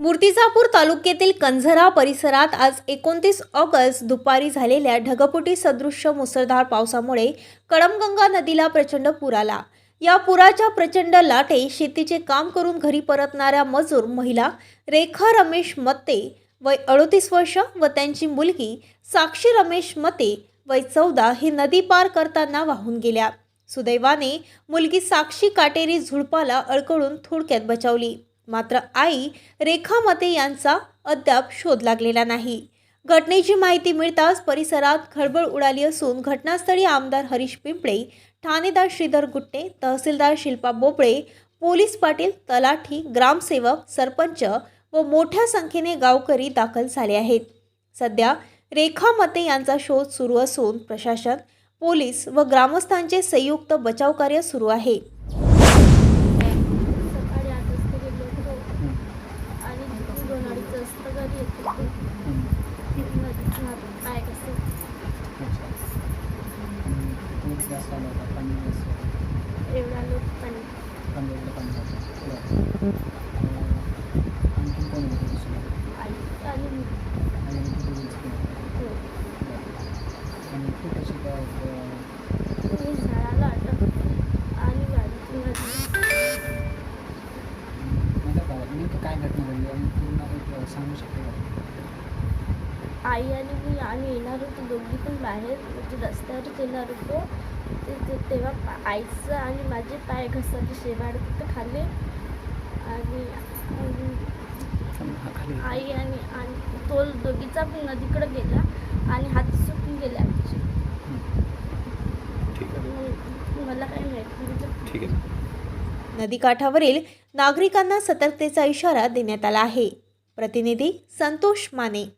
मूर्तिजापूर तालुक्यातील कंझरा परिसरात आज एकोणतीस ऑगस्ट दुपारी झालेल्या ढगफुटी सदृश्य मुसळधार पावसामुळे कडमगंगा नदीला प्रचंड पूर आला. या पुराच्या प्रचंड लाटे शेतीचे काम करून घरी परतणाऱ्या मजूर महिला रेखा रमेश मते वय अडोतीस वर्ष व त्यांची मुलगी साक्षी रमेश मते वय चौदा ही नदी पार करताना वाहून गेल्या. सुदैवाने मुलगी साक्षी काटेरी झुडपाला अडकळून थोडक्यात बचावली. मात्र आई रेखा मते यांचा अद्याप शोध लागलेला नाही. घटनेची माहिती मिळताच परिसरात खळबळ उडाली असून घटनास्थळी आमदार हरीश पिंपळे ठाणेदार श्रीधर गुट्टे तहसीलदार शिल्पा बोबळे पोलीस पाटील तलाठी ग्रामसेवक सरपंच व मोठ्या संख्येने गावकरी दाखल झाले आहेत. सध्या रेखा मते यांचा शोध सुरू असून प्रशासन पोलीस व ग्रामस्थांचे संयुक्त बचाव कार्य सुरू आहे. एवढा लोक पाणी आई आणि मी हो आई आणि मी आम्ही येणार होतो दोघी पण बाहेर म्हणजे रस्त्यावरच येणार होतो. ते ते- तेव्हा आईचं आणि माझे पाय घसरले शेवाळ तिथं खाल्ले आणि हा खाली. आई आणि आणि तो दोघीचा पण नदीकडे गेला आणि हात सुटून गेले आमचे. मला काही माहिती? ठीक आहे. नदीकाठावरील नागरिकांना सतर्कतेचा इशारा देण्यात आला आहे. प्रतिनिधी संतोष माने.